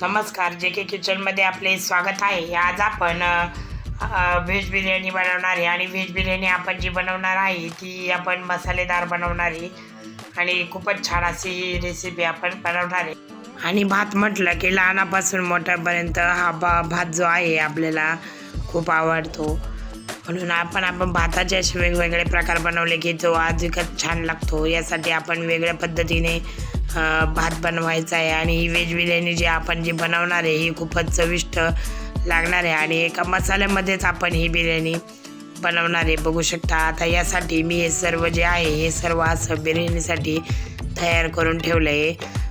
नमस्कार जे के किचनमध्ये आपले स्वागत आहे. आज आपण व्हेज बिर्याणी बनवणार आहे. आणि व्हेज बिर्याणी आपण जी बनवणार आहे ती आपण मसालेदार बनवणार आहे. आणि खूपच छान अशी रेसिपी आपण बनवणार आहे. आणि भात म्हटलं की लहानापासून मोठ्यापर्यंत हा भा भात जो आहे आपल्याला खूप आवडतो. म्हणून आपण आपण भाताचे असे वेगवेगळे प्रकार बनवले की जो अधिकच छान लागतो. यासाठी आपण वेगळ्या पद्धतीने भात बनवायचा आहे आणि ही व्हेज बिर्याणी जी आपण जी बनवणार आहे ही खूपच चविष्ट लागणार आहे. आणि एका मसाल्यामध्येच आपण ही बिर्याणी बनवणार आहे. बघू शकता आता यासाठी मी हे सर्व जे आहे हे सर्व असं बिर्याणीसाठी तयार करून ठेवलं आहे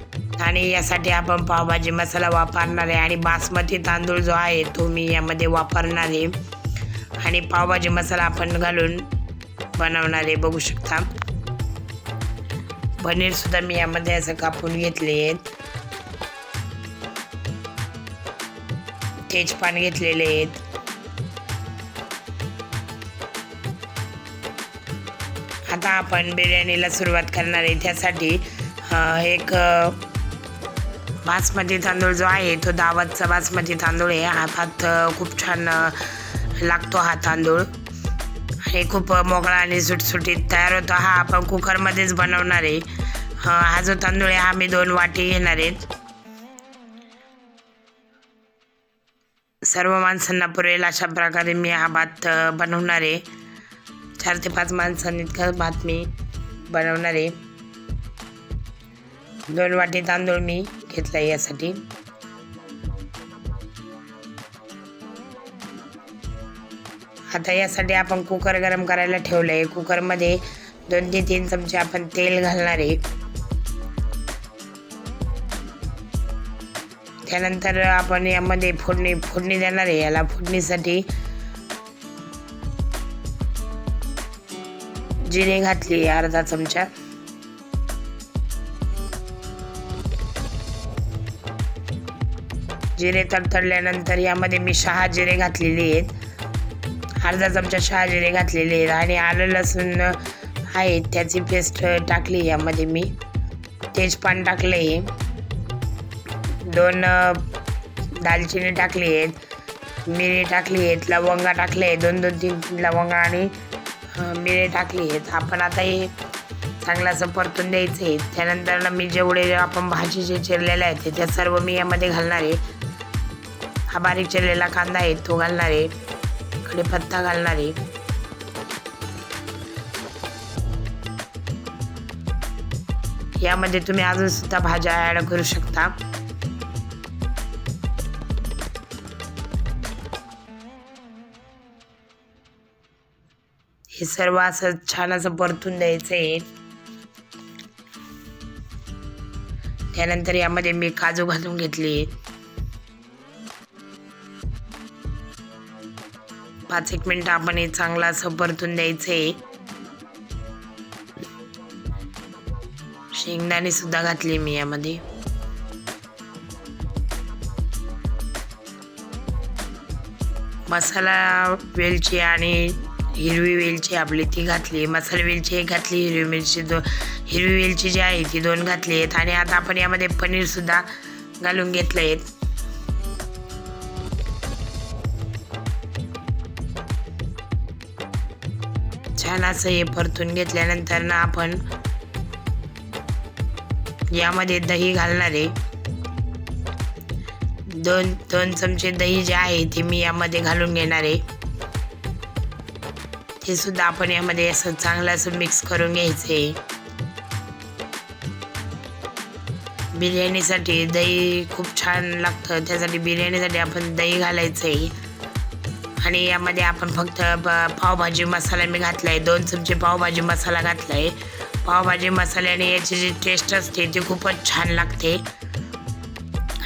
आणि यासाठी आपण पावभाजी मसाला वापरणार आहे आणि बासमती तांदूळ जो आहे तो मी यामध्ये वापरणार आहे. आणि पावभाजी मसाला आपण घालून बनवणार आहे. बघू शकता. पनीर सुद्धा मी यामध्ये असं कापून घेतले आहेत तेजपान घेतलेले आहेत आता आपण बिर्याणीला सुरुवात करणार आहे. त्यासाठी एक बासमती तांदूळ जो आहे तो दावतचा बासमती तांदूळ आहे. हा खूप छान लागतो हा तांदूळ. हे खूप मोकळा आणि सुटसुटीत तयार होतो. हा आपण कुकरमध्येच बनवणार आहे. हा जो तांदूळ आहे हा मी दोन वाटी घेणार आहेत सर्व माणसांना पुरेल अशा प्रकारे मी हा भात बनवणार आहे. चार ते पाच माणसांनी इतका भात मी बनवणार आहे. दोन वाटी तांदूळ मी घेतला आहे यासाठी. आता यासाठी आपण कुकर गरम करायला ठेवलं आहे कुकरमध्ये दोन ते तीन चमचे आपण तेल घालणार आहे. त्यानंतर आपण यामध्ये फोडणी फोडणी देणार आहे. याला फोडणीसाठी जिरे घातली अर्धा चमचा. जिरे तडतडल्यानंतर यामध्ये मी शहा जिरे घातलेली आहेत. अर्धा चमचा शहाजिरे घातलेले आहेत आणि आलं लसूण आहे त्याची पेस्ट टाकली यामध्ये मी. तेजपान टाकले. आहे दोन दालचिनी टाकली आहेत मिरी टाकली आहेत लवंगा टाकले आहेत दोन दोन तीन लवंगा आणि अ, मिरी टाकली आहेत. आपण आता हे चांगलं असं परतून द्यायचं. आहे त्यानंतर मी जेवढे आपण भाजी जे चिरलेले आहेत त्या सर्व मी यामध्ये घालणार आहे. हा बारीक चिरलेला कांदा आहे तो घालणार आहे. पत्ता घालणार आहे. यामध्ये तुम्ही अजून सुद्धा भाज्या ॲड करू शकता. हे सर्व असं छान असं परतून द्यायचं आहे त्यानंतर यामध्ये मी काजू घालून घेतले. पाच एक मिनिट आपण हे चांगला असं परतून द्यायचं. आहे शेंगदाणे सुद्धा घातले मी यामध्ये. मसाला वेलची आणि हिरवी वेलची आपली ती घातली. मसाला वेलची एक घातली हिरवी मिरची दो हिरवी वेलची जी आहे ती दोन घातली आहेत. आणि आता आपण यामध्ये पनीर सुद्धा घालून घेतलं आहेत छान असं हे परतून घेतल्यानंतर ना आपण यामध्ये दही घालणार आहे. दोन दोन चमचे दही जे आहे ते मी यामध्ये घालून घेणार आहे. ते सुद्धा आपण यामध्ये असं चांगलं असं मिक्स करून घ्यायचं आहे. बिर्याणीसाठी दही खूप छान लागतं. त्यासाठी बिर्याणीसाठी आपण दही घालायचं आहे. आणि यामध्ये आपण फक्त पावभाजी मसाला मी घातला आहे दोन चमचे पावभाजी मसाला घातला आहे पावभाजी मसाल्याने याची जी टेस्ट असते ती खूपच छान लागते.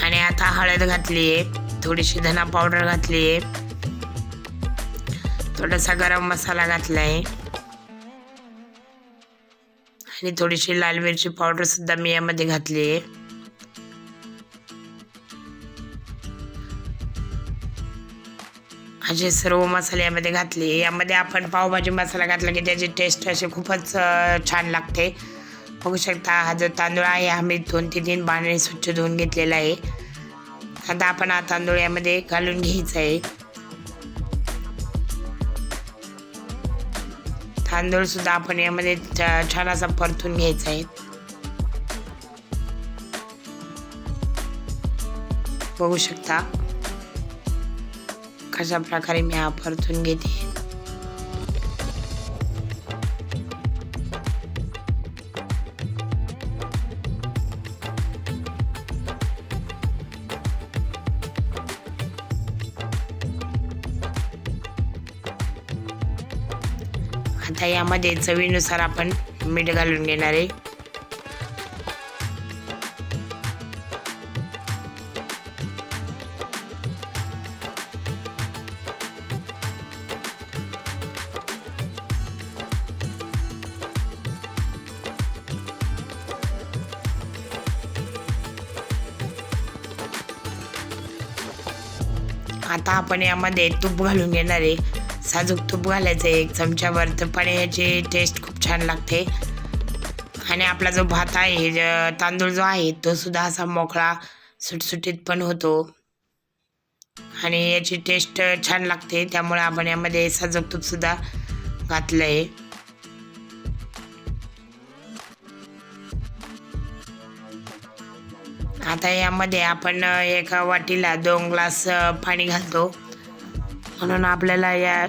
आणि आता हळद घातली आहे थोडीशी धना पावडर घातली आहे थोडासा गरम मसाला घातला आहे आणि थोडीशी लाल मिरची पावडर सुद्धा मी यामध्ये घातली आहे असे सर्व मसाले यामध्ये घातले. यामध्ये आपण पावभाजी मसाला घातला की त्याची टेस्ट अशी खूपच छान लागते. बघू शकता हा जो तांदूळ आहे हा मी दोन ते तीन पाण्याने स्वच्छ धुवून घेतलेला आहे. आता आपण हा तांदूळ यामध्ये घालून घ्यायचं आहे. तांदूळ सुद्धा आपण यामध्ये छ- छान असा परतून घ्यायचा आहे. बघू शकता. कशा प्रकारे मी हा परतून घेते. आता यामध्ये चवीनुसार आपण मीठ घालून घेणार आहे. आता आपण यामध्ये तूप घालून घेणार आहे. साजूक तूप घालायचं आहे. एक चमच्यावर तर पण याची टेस्ट खूप छान लागते. आणि आपला जो भात आहे तांदूळ जो आहे तो सुद्धा असा मोकळा सुटसुटीत पण होतो. आणि याची टेस्ट छान लागते. त्यामुळे आपण यामध्ये साजूक तूपसुद्धा घातलं आहे आता यामध्ये आपण एका वाटीला दोन ग्लास पाणी घालतो. म्हणून आपल्याला या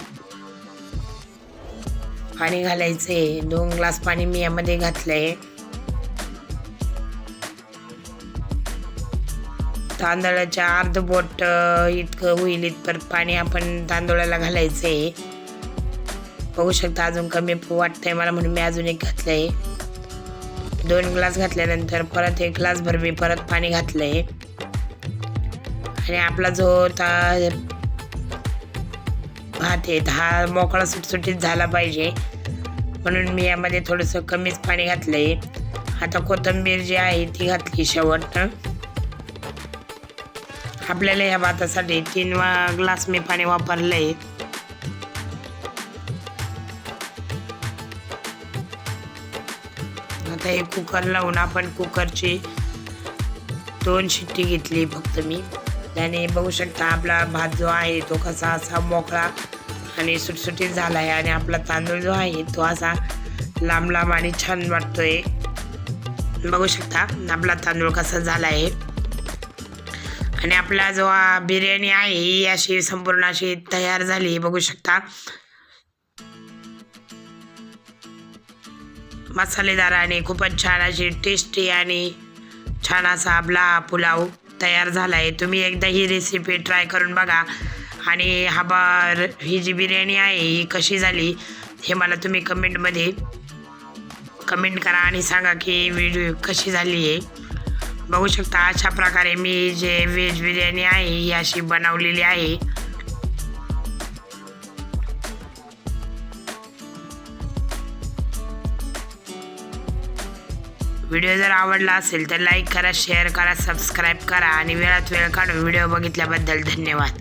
पाणी घालायचं. आहे दोन ग्लास पाणी मी यामध्ये घातलं आहे तांदळाच्या अर्ध बोट इतकं होईल इतपत पाणी आपण तांदळाला घालायचं. आहे बघू शकता अजून कमी वाटतंय मला म्हणून मी अजून एक घातलं आहे दोन ग्लास घातल्यानंतर परत एक ग्लास भरवी मी परत पाणी घातलं आहे आणि आपला जो ता भात आहे हा मोकळा सुटसुटीत झाला पाहिजे. म्हणून मी यामध्ये थोडंसं कमीच पाणी घातलं आहे आता कोथिंबीर जी आहे ती घातली शेवटनं आपल्याला ह्या भातासाठी तीन वा ग्लास मी पाणी वापरलं आहे हे कुकर लावून आपण कुकरची दोन शिट्टी घेतली फक्त मी. त्याने बघू शकता आपला भात जो आहे तो कसा असा मोकळा आणि सुटसुटीत झाला आहे आणि आपला तांदूळ जो आहे तो असा लांब लांब आणि छान वाटतोय. बघू शकता आपला तांदूळ कसा झाला आहे आणि आपला जो बिर्याणी आहे ही अशी संपूर्ण अशी तयार झाली. बघू शकता मसालेदार आणि खूपच छान अशी टेस्टी आणि छान असा आपला पुलाव तयार झाला आहे तुम्ही एकदा ही रेसिपी ट्राय करून बघा. आणि हा बार ही जी बिर्याणी आहे ही कशी झाली हे मला तुम्ही कमेंटमध्ये कमेंट करा आणि सांगा की व्हिडिओ कशी झाली आहे बघू शकता अशा प्रकारे मी जे व्हेज बिर्याणी आहे ही अशी बनवलेली आहे. व्हिडिओ जर आवडला असेल तर लाईक करा शेअर करा सबस्क्राईब करा आणि वेळात वेळ काढून व्हिडिओ बघितल्याबद्दल धन्यवाद.